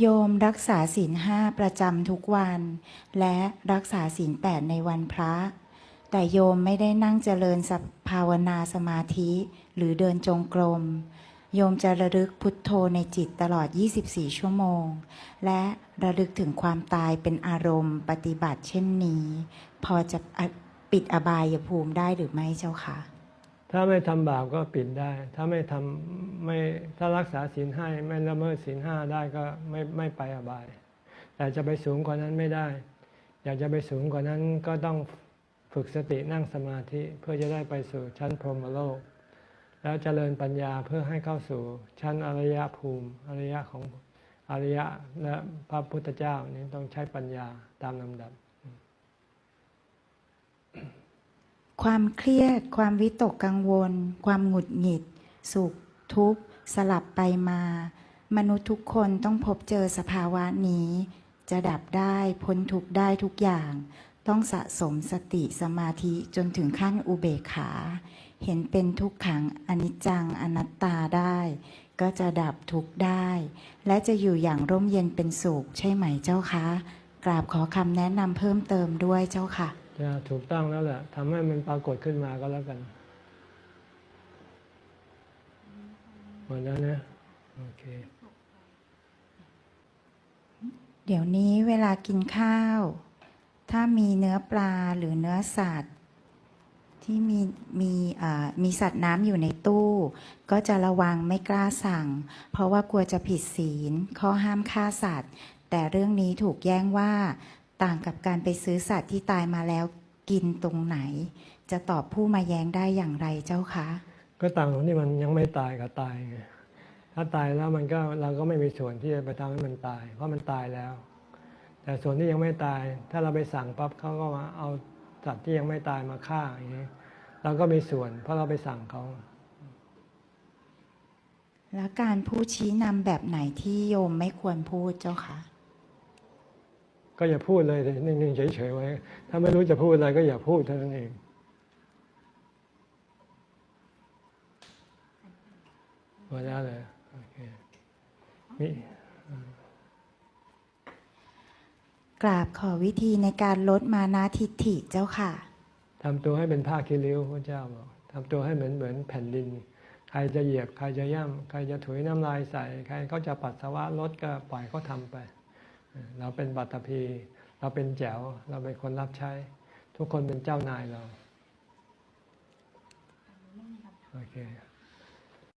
โยมรักษาศีลห้าประจำทุกวัน และรักษาศีลแปดในวันพระ แต่โยมไม่ได้นั่งเจริญสภาวนาสมาธิ หรือเดินจงกรม โยมจะระลึกพุทโธในจิตตลอด 24 ชั่วโมง และระลึกถึงความตายเป็นอารมณ์ปฏิบัติเช่นนี้ พอจะอะปิดอบายภูมิได้หรือไม่เจ้าคะ ถ้าไม่ทำบาปก็ปิดได้ ถ้าไม่ทำไม่ถ้ารักษาศีลให้ไม่ละเมิดศีลห้าได้ก็ไม่ไม่ไปอบาย แต่จะไปสูงกว่านั้นไม่ได้ อยากจะไปสูงกว่านั้นก็ต้องฝึกสตินั่งสมาธิเพื่อจะได้ไปสู่ชั้นพรหมโลก แล้วเจริญปัญญาเพื่อให้เข้าสู่ชั้นอริยภูมิอริยของอริยะและพระพุทธเจ้านี้ต้องใช้ปัญญาตามลำดับ ความเครียด ความวิตกกังวล ความหงุดหงิด สุข ทุกข์ สลับไปมา มนุษย์ทุกคนต้องพบเจอสภาวะนี้ จะดับได้พ้นทุกได้ทุกอย่าง ต้องสะสมสติสมาธิจนถึงขั้นอุเบกขา เห็นเป็นทุกขังอนิจจังอนัตตาได้ ก็จะดับทุกได้ และจะอยู่อย่างร่มเย็นเป็นสุขใช่ไหมเจ้าคะ กราบขอคำแนะนำเพิ่มเติมด้วยเจ้าค่ะ จะถูกต้องแล้วแหละทำให้มันปรากฏขึ้นมาก็แล้วกันหมดแล้วนะโอเค เดี๋ยวนี้เวลากินข้าว ถ้ามีเนื้อปลาหรือเนื้อสัตว์ ที่มีมีมีสัตว์น้ำอยู่ในตู้ ก็จะระวังไม่กล้าสั่ง เพราะว่ากลัวจะผิดศีลข้อห้ามฆ่าสัตว์ แต่เรื่องนี้ถูกแย้งว่า ต่างกับการไปซื้อสัตว์ที่ตายมาแล้วกินตรงไหน จะตอบผู้มาแย้งได้อย่างไรเจ้าคะ ก็ต่างตรงที่มันยังไม่ตายกับตายไงถ้าตายแล้วมันก็เราก็ไม่มีส่วนที่จะไปทำให้มันตาย เพราะมันตายแล้ว แต่ส่วนที่ยังไม่ตาย ถ้าเราไปสั่งปั๊บเขาก็มาเอาสัตว์ที่ยังไม่ตายมาฆ่าอย่างนี้เราก็มีส่วน เพราะเราไปสั่งเขาแล้วการพูดชี้นำแบบไหนที่โยมไม่ควรพูดเจ้าคะ ก็อย่าพูดเลยสินิ่งๆเฉยๆไว้ ถ้าไม่รู้จะพูดอะไรก็อย่าพูดเท่านั้นเองหมดแล้วเลยโอเคมีกราบขอวิธีในการลดมานาทิฏฐิเจ้าค่ะทำตัวให้เป็นผ้าคีริ้วพระเจ้าบอกทำตัวให้เหมือนเหมือนแผ่นดิน ใครจะเหยียบ ใครจะย่ำใครจะถุยน้ำลายใส่ ใครเขาจะปัสสาวะลดก็ปล่อยเขาทำไปเออ เราเป็นบัตรพี เราเป็นแจ๋ว เราเป็นคนรับใช้ ทุกคนเป็นเจ้านายเรา โอเค